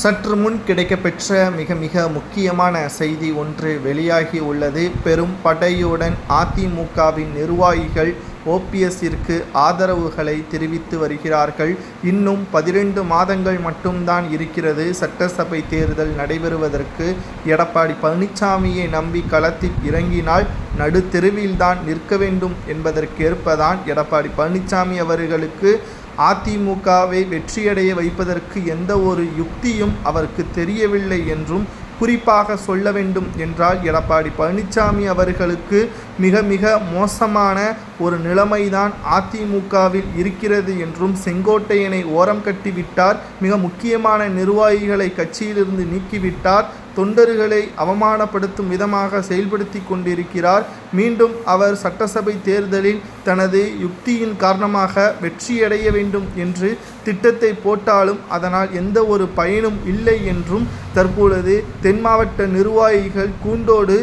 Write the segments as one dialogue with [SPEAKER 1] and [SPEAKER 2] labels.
[SPEAKER 1] சற்று முன் கிடைக்கப்பெற்ற மிக மிக முக்கியமான செய்தி ஒன்று வெளியாகி உள்ளது. பெரும் படையுடன் அதிமுகவின் நிர்வாகிகள் ஓபிஎஸ்ஸிற்கு ஆதரவுகளை தெரிவித்து வருகிறார்கள். இன்னும் பதிரெண்டு மாதங்கள் மட்டும்தான் இருக்கிறது. சட்டசபை தேர்தல் நடைபெறுவதற்கு எடப்பாடி பழனிசாமியை நம்பி களத்தில் இறங்கினால் நடுத்தெருவில்தான் நிற்க வேண்டும் என்பதற்கேற்பதான் எடப்பாடி பழனிசாமி அவர்களுக்கு அதிமுகவை வெற்றியடைய வைப்பதற்கு எந்த ஒரு யுக்தியும் அவருக்கு தெரியவில்லை என்றும் குறிப்பாக சொல்ல வேண்டும் என்றால் எடப்பாடி பழனிசாமி அவர்களுக்கு மிக மிக மோசமான ஒரு நிலைமைதான் அதிமுகவில் இருக்கிறது என்றும் செங்கோட்டையனை ஓரம் கட்டிவிட்டார் மிக முக்கியமான நிர்வாகிகளை கட்சியிலிருந்து நீக்கிவிட்டார். தொண்டர்களை அவமானப்படுத்தும் விதமாக செயல்படுத்தி கொண்டிருக்கிறார். மீண்டும் அவர் சட்டசபை தேர்தலில் தனது யுக்தியின் காரணமாக வெற்றியடைய வேண்டும் என்று திட்டத்தை போட்டாலும் அதனால் எந்த ஒரு பயனும் இல்லை என்றும் தற்பொழுது தென் மாவட்ட நிர்வாகிகள் கூண்டோடு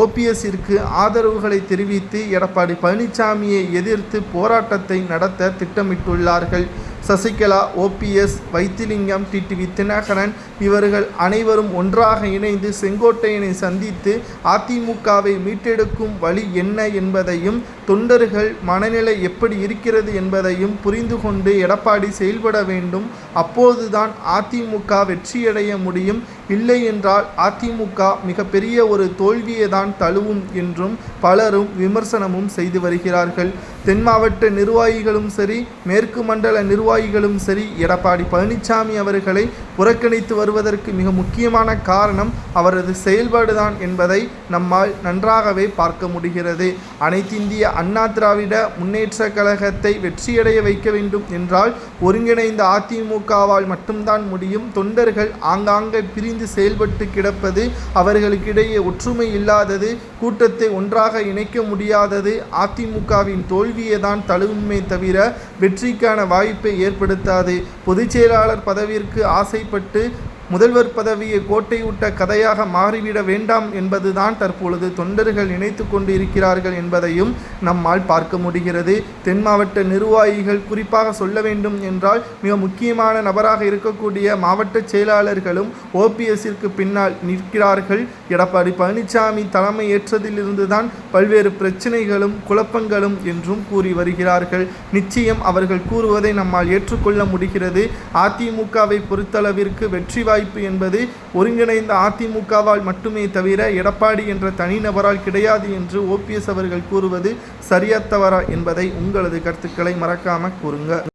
[SPEAKER 1] ஓபிஎஸ்ஸிற்கு ஆதரவுகளை தெரிவித்து எடப்பாடி பழனிசாமியை எதிர்த்து போராட்டத்தை நடத்த திட்டமிட்டுள்ளார்கள். சசிகலா ஓபிஎஸ் வைத்திலிங்கம் டிடிவி தினகரன் இவர்கள் அனைவரும் ஒன்றாக இணைந்து செங்கோட்டையனை சந்தித்து அதிமுகவை மீட்டெடுக்கும் வழி என்ன என்பதையும் தொண்டர்கள் மனநிலை எப்படி இருக்கிறது என்பதையும் புரிந்து கொண்டு எடப்பாடி செயல்பட வேண்டும். அப்போதுதான் அதிமுக வெற்றியடைய முடியும். இல்லை என்றால் அதிமுக மிகப்பெரிய ஒரு தோல்வியை தான் தழுவும் என்றும் பலரும் விமர்சனமும் செய்து வருகிறார்கள். தென் மாவட்ட நிர்வாகிகளும் சரி மேற்கு மண்டல நிர்வாகிகளும் சரி எடப்பாடி பழனிசாமி அவர்களை புறக்கணித்து வருவதற்கு மிக முக்கியமான காரணம் அவரது செயல்பாடுதான் என்பதை நம்மால் நன்றாகவே பார்க்க முடிகிறது. அனைத்திந்திய அண்ணா திராவிட முன்னேற்ற கழகத்தை வெற்றியடைய வைக்க வேண்டும் என்றால் ஒருங்கிணைந்த அதிமுகவால் மட்டும்தான் முடியும். தொண்டர்கள் ஆங்காங்கே பிரிந்து செயல்பட்டு கிடப்பது அவர்களுக்கிடையே ஒற்றுமை இல்லாதது கூட்டத்தை ஒன்றாக இணைக்க முடியாதது அதிமுகவின் தோல்வியை தான் தழுவுமே தவிர வெற்றிக்கான வாய்ப்பை ஏற்படுத்தாது. பொதுச் செயலாளர் பதவியிற்கு ஆசைப்பட்டு முதல்வர் பதவியை கோட்டை விட்ட கதையாக மாறிவிட வேண்டாம் என்பதுதான் தற்பொழுது தொண்டர்கள் நினைத்து கொண்டு இருக்கிறார்கள் என்பதையும் நம்மால் பார்க்க முடிகிறது. தென் மாவட்ட நிர்வாகிகள் குறிப்பாக சொல்ல வேண்டும் என்றால் மிக முக்கியமான நபராக இருக்கக்கூடிய மாவட்ட செயலாளர்களும் ஓபிஎஸ்ஸிற்கு பின்னால் நிற்கிறார்கள். எடப்பாடி பழனிசாமி தலைமை ஏற்றதிலிருந்து தான் பல்வேறு பிரச்சனைகளும் குழப்பங்களும் என்றும் கூறி வருகிறார்கள். நிச்சயம் அவர்கள் கூறுவதை நம்மால் ஏற்றுக்கொள்ள முடிகிறது. அதிமுகவை பொறுத்தளவிற்கு வெற்றி வாய்ப்பு என்பது ஒருங்கிணைந்த அதிமுகவால் மட்டுமே தவிர எடப்பாடி என்ற தனிநபரால் கிடையாது என்று ஓபிஎஸ் அவர்கள் கூறுவது சரியத்தவரா என்பதை உங்களது கருத்துக்களை மறக்காமல் கூறுங்க.